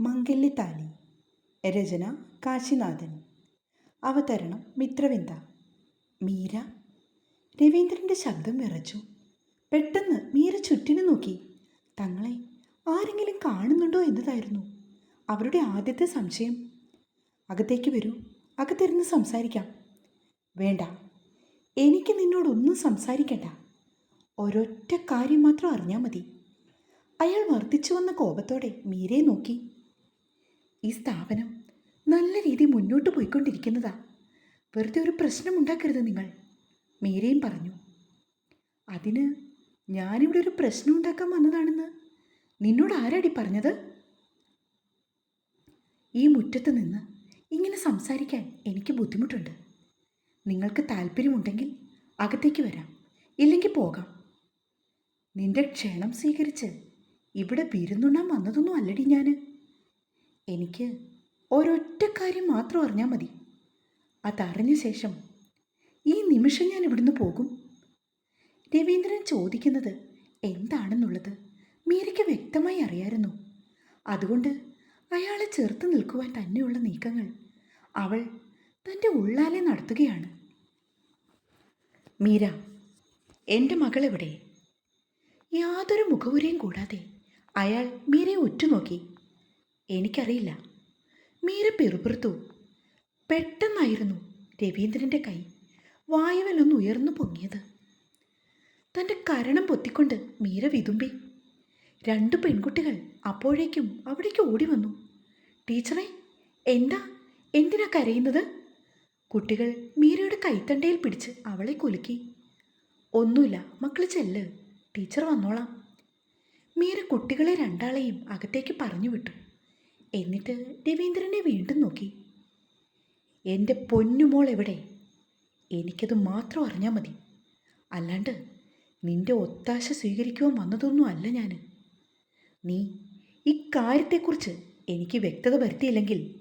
മംഗല്യത്താലി രചന കാശിനാഥൻ. അവതരണം മിത്രവിന്ദ. മീര. രവീന്ദ്രന്റെ ശബ്ദം വിറച്ചു. പെട്ടെന്ന് മീര ചുറ്റിനു നോക്കി. തങ്ങളെ ആരെങ്കിലും കാണുന്നുണ്ടോ എന്നതായിരുന്നു അവരുടെ ആദ്യത്തെ സംശയം. അകത്തേക്ക് വരൂ അകത്തിരുന്ന് സംസാരിക്കാം. വേണ്ട എനിക്ക് നിന്നോടൊന്നും സംസാരിക്കണ്ട. ഒരൊറ്റ കാര്യം മാത്രം അറിഞ്ഞാൽ മതി. അയാൾ വർദ്ധിച്ചു വന്ന കോപത്തോടെ മീരയെ നോക്കി. ഈ സ്ഥാപനം നല്ല രീതി മുന്നോട്ട് പോയിക്കൊണ്ടിരിക്കുന്നതാ. വെറുതെ ഒരു പ്രശ്നം ഉണ്ടാക്കരുത് നിങ്ങൾ മീരയും പറഞ്ഞു. അതിന് ഞാനിവിടെ ഒരു പ്രശ്നം ഉണ്ടാക്കാൻ വന്നതാണെന്ന് നിന്നോട് ആരാടി പറഞ്ഞത്? ഈ മുറ്റത്ത് നിന്ന് ഇങ്ങനെ സംസാരിക്കാൻ എനിക്ക് ബുദ്ധിമുട്ടുണ്ട്. നിങ്ങൾക്ക് താല്പര്യമുണ്ടെങ്കിൽ അകത്തേക്ക് വരാം ഇല്ലെങ്കിൽ പോകാം. നിന്റെ ക്ഷണം സ്വീകരിച്ച് ഇവിടെ വിരുന്നുണ്ണാൻ വന്നതൊന്നും അല്ലടി ഞാൻ എനിക്ക് ഒരൊറ്റ കാര്യം മാത്രം അറിഞ്ഞാൽ മതി. അതറിഞ്ഞ ശേഷം ഈ നിമിഷം ഞാൻ ഇവിടുന്ന് പോകും. രവീന്ദ്രൻ ചോദിക്കുന്നത് എന്താണെന്നുള്ളത് മീരയ്ക്ക് വ്യക്തമായി അറിയായിരുന്നു. അതുകൊണ്ട് അയാളെ ചെറുത്ത് നിൽക്കുവാൻ തന്നെയുള്ള നീക്കങ്ങൾ അവൾ തന്റെ ഉള്ളാലെ നടത്തുകയാണ്. മീര എന്റെ മകൾ എവിടെ യാതൊരു മുഖവുരയും കൂടാതെ അയാൾ മീരയെ ഉറ്റുനോക്കി എനിക്കറിയില്ല. മീര പിറുപിറുത്തു. പെട്ടെന്നായിരുന്നു രവീന്ദ്രന്റെ കൈ വായുവിലൊന്ന് ഉയർന്നു പൊങ്ങിയത്. തന്റെ കരണം പൊത്തിക്കൊണ്ട് മീര വിതുമ്പി. രണ്ട് പെൺകുട്ടികൾ അപ്പോഴേക്കും അവിടേക്ക് ഓടി വന്നു ടീച്ചറെ എന്താ? എന്തിനാ കരയുന്നത്? കുട്ടികൾ മീരയുടെ കൈത്തണ്ടയിൽ പിടിച്ച് അവളെ കുലുക്കി. ഒന്നുമില്ല മക്കൾ ചെല്ല്. ടീച്ചർ വന്നോളാം. മീര കുട്ടികളെ രണ്ടാളെയും അകത്തേക്ക് പറഞ്ഞു വിട്ടു. എന്നിട്ട് രവീന്ദ്രനെ വീണ്ടും നോക്കി. എന്റെ പൊന്നുമോൾ എവിടെ എനിക്കത് മാത്രം അറിഞ്ഞാൽ മതി. അല്ലാണ്ട് നിന്റെ ഒത്താശ സ്വീകരിക്കുവാൻ വന്നതൊന്നും അല്ല ഞാൻ നീ ഇക്കാര്യത്തെക്കുറിച്ച് എനിക്ക് വ്യക്തത വരുത്തിയില്ലെങ്കിൽ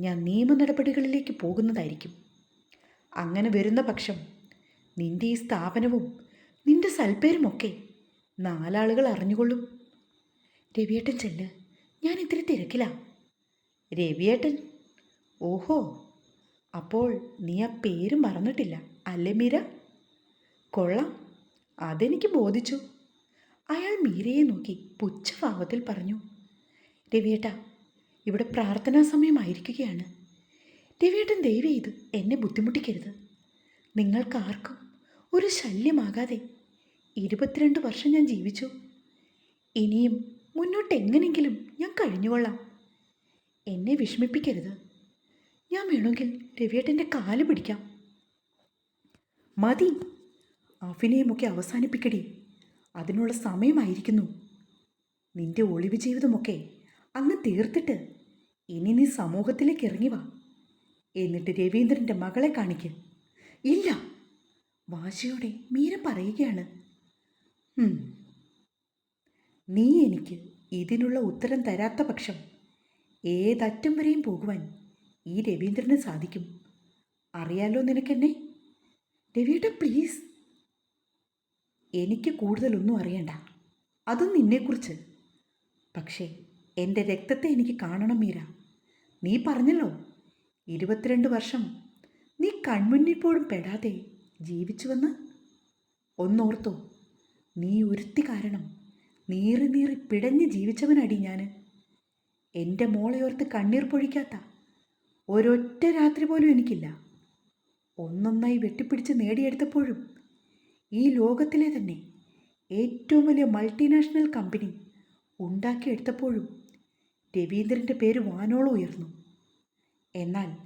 ഞാൻ നിയമ നടപടികളിലേക്ക് പോകുന്നതായിരിക്കും. അങ്ങനെ വരുന്ന പക്ഷം നിന്റെ ഈ സ്ഥാപനവും നിന്റെ സൽപ്പേരുമൊക്കെ നാലാളുകൾ അറിഞ്ഞുകൊള്ളും. രവിയേട്ടൻ ചെല്ല് തിരക്കിലാ. രവിയേട്ടൻ ഓഹോ അപ്പോൾ നീ ആ പേര് മറന്നിട്ടില്ല അല്ലേ മീര? കൊള്ളാം അതെനിക്ക് ബോധിച്ചു. അയാൾ മീരയെ നോക്കി പുച്ഛഭാവത്തിൽ പറഞ്ഞു രവിയേട്ട ഇവിടെ പ്രാർത്ഥനാ സമയമായിരിക്കുകയാണ്. രവിയേട്ടൻ ദയവ് ചെയ്ത് എന്നെ ബുദ്ധിമുട്ടിക്കരുത്. നിങ്ങൾക്കാർക്കും ഒരു ശല്യമാകാതെ ഇരുപത്തിരണ്ട് വർഷം ഞാൻ ജീവിച്ചു. ഇനിയും മുന്നോട്ട് എങ്ങനെങ്കിലും ഞാൻ കഴിഞ്ഞുകൊള്ളാം. എന്നെ വിഷമിപ്പിക്കരുത്. ഞാൻ വേണമെങ്കിൽ രവിയേട്ടന്റെ കാൽ പിടിക്കാം. മതി. അഭിനയമൊക്കെ അവസാനിപ്പിക്കടി. അതിനുള്ള സമയമായിരിക്കുന്നു. നിന്റെ ഒളിവ് ജീവിതമൊക്കെ അങ്ങ് തീർത്തിട്ട് ഇനി നീ സമൂഹത്തിലേക്ക് ഇറങ്ങി വാ. എന്നിട്ട് രവീന്ദ്രന്റെ മകളെ കാണിക്ക്. ഇല്ല. വാശിയോടെ മീര പറയുകയാണ്. "ഹും. നീ എനിക്ക് ഇതിനുള്ള ഉത്തരം തരാത്ത പക്ഷം ഏതറ്റം വരെയും പോകുവാൻ ഈ രവീന്ദ്രന് സാധിക്കും. അറിയാലോ നിനക്കെന്നെ? രവിയേട്ട പ്ലീസ് എനിക്ക് കൂടുതലൊന്നും അറിയണ്ട. അതും നിന്നെക്കുറിച്ച്. പക്ഷേ എന്റെ രക്തത്തെ എനിക്ക് കാണണം മീര. നീ പറഞ്ഞല്ലോ ഇരുപത്തിരണ്ട് വർഷം നീ കൺമുന്നിപ്പോഴും പെടാതെ ജീവിച്ചുവെന്ന്. ഒന്നോർത്തോ നീ ഒരുത്തി കാരണം നീറി നീറി പിടഞ്ഞ് ജീവിച്ചവനടി ഞാൻ എന്റെ മോളയോർത്ത് കണ്ണീർ പൊഴിക്കാത്ത. ഒരൊറ്റ രാത്രി പോലും എനിക്കില്ല. ഒന്നൊന്നായി വെട്ടിപ്പിടിച്ച് നേടിയെടുത്തപ്പോഴും ഈ ലോകത്തിലെ തന്നെ ഏറ്റവും വലിയ മൾട്ടിനാഷണൽ കമ്പനി ഉണ്ടാക്കിയെടുത്തപ്പോഴും രവീന്ദ്രന്റെ പേര് വാനോളം ഉയർന്നു. എന്നാൽ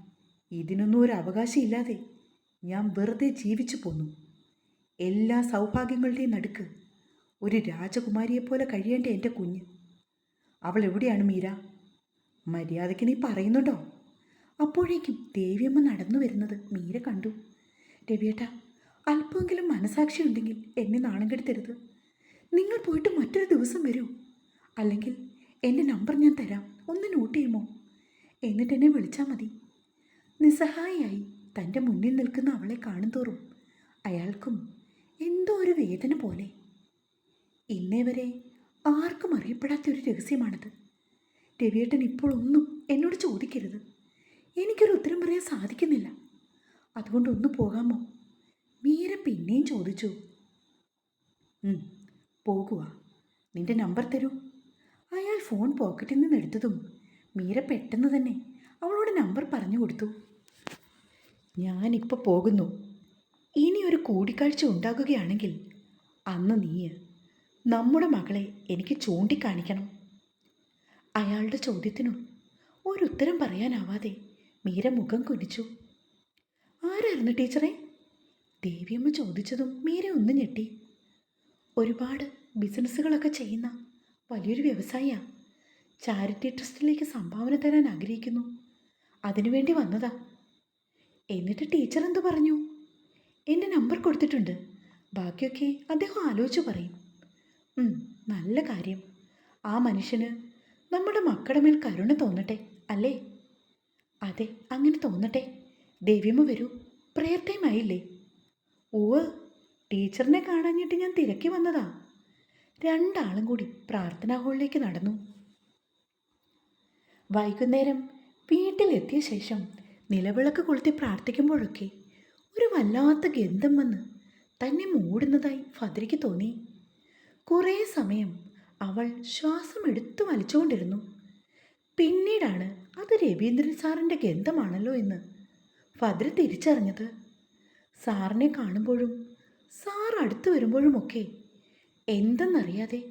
ഇതിനൊന്നും ഒരു അവകാശമില്ലാതെ ഞാൻ വെറുതെ ജീവിച്ചു പോന്നു. എല്ലാ സൗഭാഗ്യങ്ങളുടെയും നടുക്ക് ഒരു രാജകുമാരിയെപ്പോലെ കഴിയേണ്ട എന്റെ കുഞ്ഞ്. അവൾ എവിടെയാണ് മീര? മര്യാദയ്ക്ക് നീ പറയുന്നുണ്ടോ? അപ്പോഴേക്കും ദേവിയമ്മ നടന്നു വരുന്നത് മീര കണ്ടു. രവിയേട്ട അല്പമെങ്കിലും മനസാക്ഷി ഉണ്ടെങ്കിൽ എന്നെ നാണം കെടുത്തരുത്. നിങ്ങൾ പോയിട്ട് മറ്റൊരു ദിവസം വരൂ. അല്ലെങ്കിൽ എന്റെ നമ്പർ ഞാൻ തരാം. ഒന്ന് നോട്ട് ചെയ്യുമോ? എന്നിട്ട് എന്നെ വിളിച്ചാൽ മതി. നിസ്സഹായിയായി തന്റെ മുന്നിൽ നിൽക്കുന്ന അവളെ കാണുന്തോറും അയാൾക്കും എന്തോ ഒരു വേദന പോലെ ഇന്നേ വരെ ആർക്കും അറിയപ്പെടാത്ത ഒരു രഹസ്യമാണത്. രവിയേട്ടൻ ഇപ്പോൾ ഒന്നും എന്നോട് ചോദിക്കരുത്. എനിക്കൊരു ഉത്തരം പറയാൻ സാധിക്കുന്നില്ല. അതുകൊണ്ട് ഒന്ന് പോകാമോ? മീര പിന്നെയും ചോദിച്ചു. "ഉം, പോകുക. നിന്റെ നമ്പർ തരൂ. അയാൾ ഫോൺ പോക്കറ്റിൽ നിന്ന് എടുത്തതും മീര പെട്ടെന്ന് തന്നെ അവളോട് നമ്പർ പറഞ്ഞു കൊടുത്തു. ഞാനിപ്പോൾ പോകുന്നു. ഇനി ഒരു കൂടിക്കാഴ്ച ഉണ്ടാകുകയാണെങ്കിൽ അന്ന് നീ നമ്മുടെ മകളെ എനിക്ക് ചൂണ്ടിക്കാണിക്കണം. അയാളുടെ ചോദ്യത്തിനും ഒരു ഉത്തരം പറയാനാവാതെ മീര മുഖം കുനിച്ചു. ആരായിരുന്നു ടീച്ചറെ? ദേവിയമ്മ ചോദിച്ചതും മീര ഒന്ന് ഞെട്ടി. ഒരുപാട് ബിസിനസ്സുകളൊക്കെ ചെയ്യുന്ന വലിയൊരു വ്യവസായിയാ. ചാരിറ്റി ട്രസ്റ്റിലേക്ക് സംഭാവന തരാൻ ആഗ്രഹിക്കുന്നു. അതിനുവേണ്ടി വന്നതാ. എന്നിട്ട് ടീച്ചർ എന്തു പറഞ്ഞു? എന്റെ നമ്പർ കൊടുത്തിട്ടുണ്ട്. ബാക്കിയൊക്കെ അദ്ദേഹം ആലോചിച്ച് പറയും. നല്ല കാര്യം. ആ മനുഷ്യന് നമ്മുടെ മക്കളുടെ മേൽ കരുണ തോന്നട്ടെ അല്ലേ? അതെ അങ്ങനെ തോന്നട്ടെ. ദേവിയമ്മ വരൂ പ്രയർ ടൈം ആയില്ലേ ഓവ് ടീച്ചറിനെ കാണാഞ്ഞിട്ട് ഞാൻ തിരക്കി വന്നതാ. രണ്ടാളും കൂടി പ്രാർത്ഥനാ ഹാളിലേക്ക് നടന്നു. വൈകുന്നേരം വീട്ടിലെത്തിയ ശേഷം നിലവിളക്ക് കൊളുത്തി പ്രാർത്ഥിക്കുമ്പോഴൊക്കെ ഒരു വല്ലാത്ത ഗന്ധം വന്ന് തന്നെ മൂടുന്നതായി ഫദ്രയ്ക്ക് തോന്നി. കുറേ സമയം അവൾ ശ്വാസം എടുത്തു വലിച്ചുകൊണ്ടിരുന്നു. പിന്നീടാണ് അത് രവീന്ദ്രൻ സാറിന്റെ ഗന്ധമാണല്ലോ എന്ന് ഫദ്ര തിരിച്ചറിഞ്ഞത്. സാറിനെ കാണുമ്പോഴും സാർ അടുത്തു വരുമ്പോഴുമൊക്കെ എന്തെന്നറിയാതെ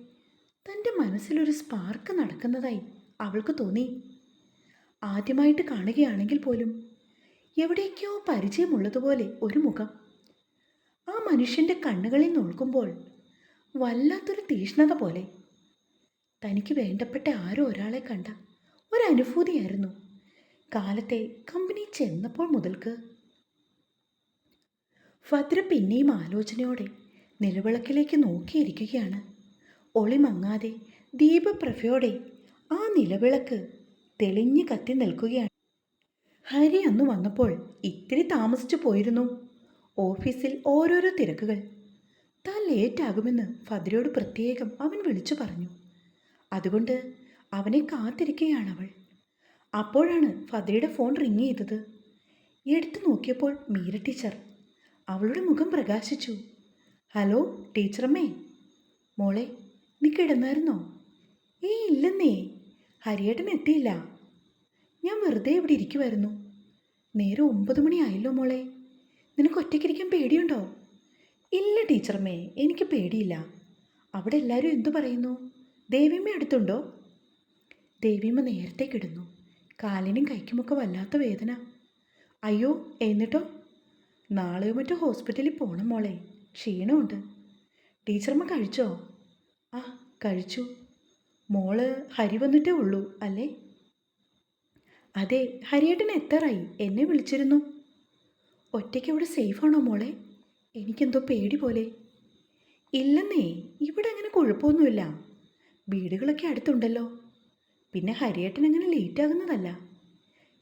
തന്റെ മനസ്സിലൊരു സ്പാർക്ക് നടക്കുന്നതായി അവൾക്ക് തോന്നി. ആദ്യമായിട്ട് കാണുകയാണെങ്കിൽ പോലും എവിടേക്കോ പരിചയമുള്ളതുപോലെ ഒരു മുഖം. ആ മനുഷ്യന്റെ കണ്ണുകളിൽ നോക്കുമ്പോൾ വല്ലാത്തൊരു തീഷ്ണത പോലെ. തനിക്ക് വേണ്ടപ്പെട്ട ആരോ ഒരാളെ കണ്ട ഒരനുഭൂതിയായിരുന്നു. കാലത്തെ കമ്പനി ചെന്നപ്പോൾ മുതൽക്ക് ഭദ്ര പിന്നെയും ആലോചനയോടെ നിലവിളക്കിലേക്ക് നോക്കിയിരിക്കുകയാണ്. ഒളി മങ്ങാതെ ദീപപ്രഭയോടെ ആ നിലവിളക്ക് തെളിഞ്ഞു കത്തി നിൽക്കുകയാണ്. ഹരി അന്ന് വന്നപ്പോൾ ഇത്തിരി താമസിച്ചു പോയിരുന്നു. ഓഫീസിൽ ഓരോരോ തിരക്കുകൾ. താൻ ലേറ്റാകുമെന്ന് ഫദ്രയോട് പ്രത്യേകം അവൻ വിളിച്ചു പറഞ്ഞു. അതുകൊണ്ട് അവനെ കാത്തിരിക്കുകയാണ് അവൾ അപ്പോഴാണ് ഫദ്രയുടെ ഫോൺ റിങ് ചെയ്തത്. എടുത്തു നോക്കിയപ്പോൾ മീര ടീച്ചർ അവളുടെ മുഖം പ്രകാശിച്ചു. ഹലോ ടീച്ചറമ്മേ. മോളെ നീ കിടന്നായിരുന്നോ? ഏയ് ഇല്ലെന്നേ. ഹരിയേട്ടൻ എത്തിയില്ല. ഞാൻ വെറുതെ ഇവിടെ ഇരിക്കുമായിരുന്നു നേരെ ഒമ്പത് മണിയായല്ലോ മോളെ. നിനക്ക് ഒറ്റയ്ക്കിരിക്കാൻ പേടിയുണ്ടോ? ഇല്ല ടീച്ചർമേ എനിക്ക് പേടിയില്ല. അവിടെ എല്ലാവരും എന്തു പറയുന്നു? ദേവിയമ്മ അടുത്തുണ്ടോ? ദേവിയമ്മ നേരത്തെ കിടന്നു. കാലിനും കൈക്കുമൊക്കെ വല്ലാത്ത വേദന. അയ്യോ എന്നിട്ടോ? നാളെയോ മറ്റോ ഹോസ്പിറ്റലിൽ പോകണം മോളെ. ക്ഷീണമുണ്ട്. ടീച്ചർമ്മ കഴിച്ചോ? ആ കഴിച്ചു. മോൾ ഹരി വന്നിട്ടേ ഉള്ളൂ അല്ലേ? അതെ ഹരിയേട്ടൻ എത്രയായി എന്നെ വിളിച്ചിരുന്നു. ഒറ്റയ്ക്ക് അവിടെ സേഫാണോ മോളെ? എനിക്കെന്തോ പേടി പോലെ. ഇല്ലെന്നേ ഇവിടെ അങ്ങനെ കുഴപ്പമൊന്നുമില്ല. വീടുകളൊക്കെ അടുത്തുണ്ടല്ലോ. പിന്നെ ഹരിയേട്ടൻ അങ്ങനെ ലേറ്റ് ആകുന്നതല്ല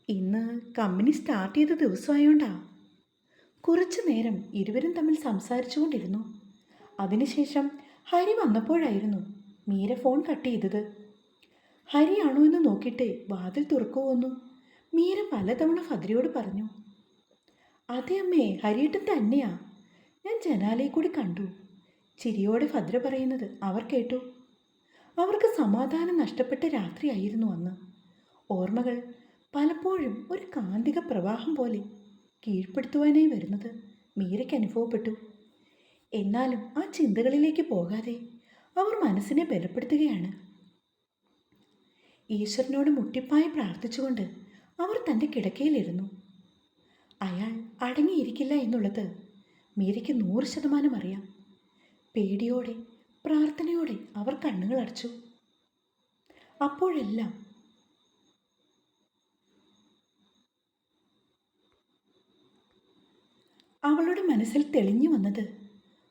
ഇന്ന് കമ്പനി സ്റ്റാർട്ട് ചെയ്ത ദിവസമായോണ്ടാ. കുറച്ചു നേരം ഇരുവരും തമ്മിൽ സംസാരിച്ചുകൊണ്ടിരുന്നു. അതിനുശേഷം ഹരി വന്നപ്പോഴായിരുന്നു മീര ഫോൺ കട്ട് ചെയ്തത്. ഹരിയാണോ എന്ന് നോക്കിയിട്ട് വാതിൽ തുറക്കുമോന്നു മീര പലതവണ ഫതിരിയോട് പറഞ്ഞു അതെ അമ്മേ ഹരിയേട്ടൻ തന്നെയാ. ജനാലയിൽ കൂടി കണ്ടു. ചിരിയോടെ ഭദ്ര പറയുന്നത് അവർ കേട്ടു. അവർക്ക് സമാധാനം നഷ്ടപ്പെട്ട രാത്രിയായിരുന്നു അന്ന്. ഓർമ്മകൾ പലപ്പോഴും ഒരു കാന്തിക പ്രവാഹം പോലെ കീഴ്പ്പെടുത്തുവാനായി വരുന്നത് മീരയ്ക്ക് അനുഭവപ്പെട്ടു. എന്നാലും ആ ചിന്തകളിലേക്ക് പോകാതെ അവർ മനസ്സിനെ ബലപ്പെടുത്തുകയാണ്. ഈശ്വരനോട് മുട്ടിപ്പായി പ്രാർത്ഥിച്ചുകൊണ്ട് അവർ തന്റെ കിടക്കയിലിരുന്നു. അയാൾ അടങ്ങിയിരിക്കില്ല എന്നുള്ളത് മീരയ്ക്ക് നൂറ് ശതമാനം അറിയാം. പേടിയോടെ പ്രാർത്ഥനയോടെ അവർ കണ്ണുകൾ അടച്ചു. അപ്പോഴെല്ലാം അവളുടെ മനസ്സിൽ തെളിഞ്ഞു വന്നത്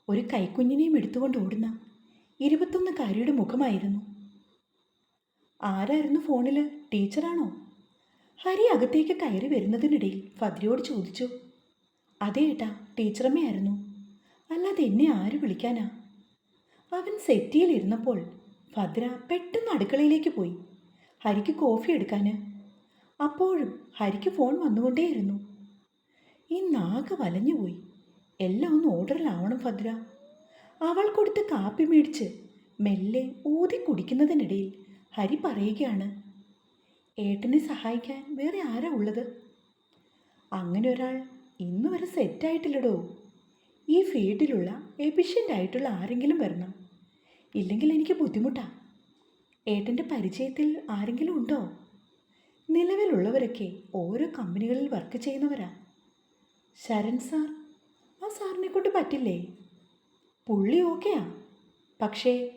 ഒരു കൈക്കുഞ്ഞിനെയും എടുത്തുകൊണ്ട് ഓടുന്ന ഇരുപത്തൊന്നുകാരിയുടെ മുഖമായിരുന്നു. ആരായിരുന്നു ഫോണിൽ ടീച്ചറാണോ? ഹരി അകത്തേക്ക് കയറി വരുന്നതിനിടയിൽ ഫദ്രയോട് ചോദിച്ചു. അതെ ഏട്ടാ ടീച്ചറമ്മയായിരുന്നു. അല്ലാതെ എന്നെ ആര് വിളിക്കാനാ? അവൻ സെറ്റിയിൽ ഇരുന്നപ്പോൾ ഭദ്ര പെട്ടെന്ന് അടുക്കളയിലേക്ക് പോയി. ഹരിക്ക് കോഫി എടുക്കാൻ അപ്പോഴും ഹരിക്ക് ഫോൺ വന്നുകൊണ്ടേയിരുന്നു. ഈ നാഗ വലഞ്ഞുപോയി എല്ലാം ഒന്ന് ഓർഡറിലാവണം ഭദ്ര. അവൾ കൊടുത്ത് കാപ്പി മേടിച്ച് മെല്ലെ ഊതി കുടിക്കുന്നതിനിടയിൽ ഹരി പറയുകയാണ് ഏട്ടനെ സഹായിക്കാൻ വേറെ ആരാ ഉള്ളത്? അങ്ങനെ ഒരാൾ ഇന്ന് വരെ സെറ്റായിട്ടില്ലടോ. ഈ ഫീൽഡിലുള്ള എഫിഷ്യന്റ് ആയിട്ടുള്ള ആരെങ്കിലും വരണം. ഇല്ലെങ്കിൽ എനിക്ക് ബുദ്ധിമുട്ടാ. ഏട്ടന്റെ പരിചയത്തിൽ ആരെങ്കിലും ഉണ്ടോ? നിലവിലുള്ളവരൊക്കെ ഓരോ കമ്പനികളിൽ വർക്ക് ചെയ്യുന്നവരാ. ശരൺ സാർ ആ സാറിനെ കൊണ്ട് പറ്റില്ലേ? പുള്ളി ഓക്കെയാ. പക്ഷേ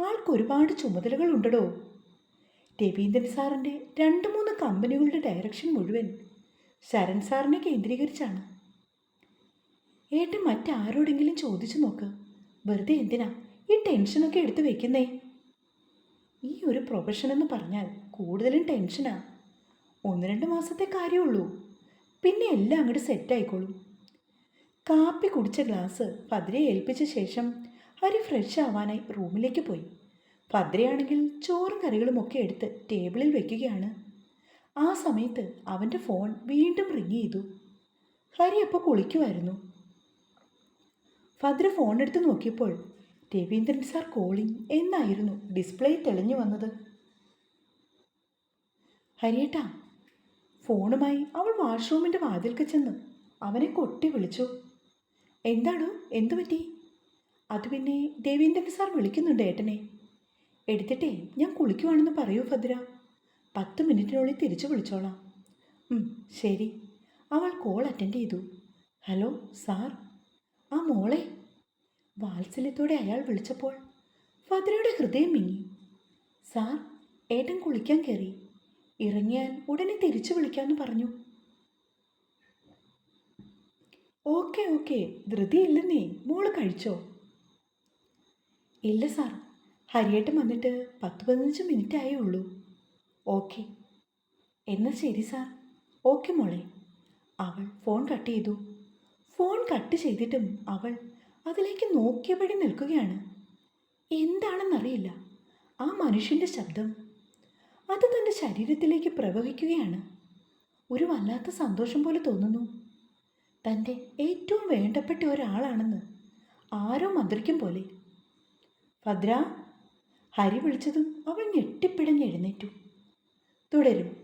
ആൾക്ക് ഒരുപാട് ചുമതലകളുണ്ടടോ. രവീന്ദ്രൻ സാറിന്റെ രണ്ട് മൂന്ന് കമ്പനികളുടെ ഡയറക്ഷൻ മുഴുവൻ ശരൺ സാറിനെ കേന്ദ്രീകരിച്ചാണ്. ഏട്ടൻ മറ്റാരോടെങ്കിലും ചോദിച്ചു നോക്ക്. വെറുതെ എന്തിനാ ഈ ടെൻഷനൊക്കെ എടുത്തു വെക്കുന്നേ? ഈ ഒരു പ്രൊഫഷൻ എന്ന് പറഞ്ഞാൽ കൂടുതലും ടെൻഷനാ. ഒന്ന് രണ്ട് മാസത്തെ കാര്യമുള്ളൂ. പിന്നെ എല്ലാം അങ്ങോട്ട് സെറ്റായിക്കോളും കാപ്പി കുടിച്ച ഗ്ലാസ് ഭദ്രയെ ഏൽപ്പിച്ച ശേഷം ഹരി ഫ്രഷ് ആവാനായി റൂമിലേക്ക് പോയി. ഭദ്രയാണെങ്കിൽ ചോറും കറികളും ഒക്കെ എടുത്ത് ടേബിളിൽ വെക്കുകയാണ്. ആ സമയത്ത് അവന്റെ ഫോൺ വീണ്ടും റിങ് ചെയ്തു. ഹരി അപ്പോൾ കുളിക്കുമായിരുന്നു ഭദ്ര ഫോൺ എടുത്ത് നോക്കിയപ്പോൾ രവീന്ദ്രൻ സാർ കോളിംഗ് എന്നായിരുന്നു ഡിസ്പ്ലേ തെളിഞ്ഞു വന്നത്. ഹരിയേട്ടാ ഫോണുമായി അവൾ വാഷ്റൂമിന്റെ വാതിൽക്ക് ചെന്ന് അവനെ കൊട്ടി വിളിച്ചു. എന്താണ് എന്തു പറ്റി? അത് പിന്നെ രവീന്ദ്രൻ സാർ വിളിക്കുന്നുണ്ട് ഏട്ടനെ. എടുത്തിട്ടേ ഞാൻ കുളിക്കുവാണെന്ന് പറയൂ ഭദ്ര. പത്ത് മിനിറ്റിനുള്ളിൽ തിരിച്ചു വിളിച്ചോളാം. ശരി. അവൾ കോൾ അറ്റൻഡ് ചെയ്തു. Hello sir? ആ മോളെ? വാത്സല്യത്തോടെ അയാൾ വിളിച്ചപ്പോൾ ഫദ്രയുടെ ഹൃദയം മിങ്ങി. സാർ ഏട്ടൻ കുളിക്കാൻ കയറി. ഇറങ്ങിയാൽ ഉടനെ തിരിച്ചു വിളിക്കാമെന്ന് പറഞ്ഞു. Okay okay. ധൃതിയില്ലെന്നേ മോൾ കഴിച്ചോ? ഇല്ല സാർ. ഹരിയേട്ടൻ വന്നിട്ട് പത്ത് പതിനഞ്ച് മിനിറ്റ് ആയേ ഉള്ളൂ. ഓക്കെ. എന്നാൽ ശരി സാർ. ഓക്കെ മോളെ. അവൾ ഫോൺ കട്ട് ചെയ്തു. ഫോൺ കട്ട് ചെയ്തിട്ടും അവൾ അതിലേക്ക് നോക്കിയപടി നിൽക്കുകയാണ്. എന്താണെന്നറിയില്ല. ആ മനുഷ്യന്റെ ശബ്ദം അത് തന്റെ ശരീരത്തിലേക്ക് പ്രവഹിക്കുകയാണ്. ഒരു വല്ലാത്ത സന്തോഷം പോലെ തോന്നുന്നു. തന്റെ ഏറ്റവും വേണ്ടപ്പെട്ട ഒരാളാണെന്ന് ആരോ മന്ത്രിക്കും പോലെ. ഭദ്ര ഹരി വിളിച്ചതും അവൾ ഞെട്ടിപ്പിടഞ്ഞ് എഴുന്നേറ്റു. തുടരും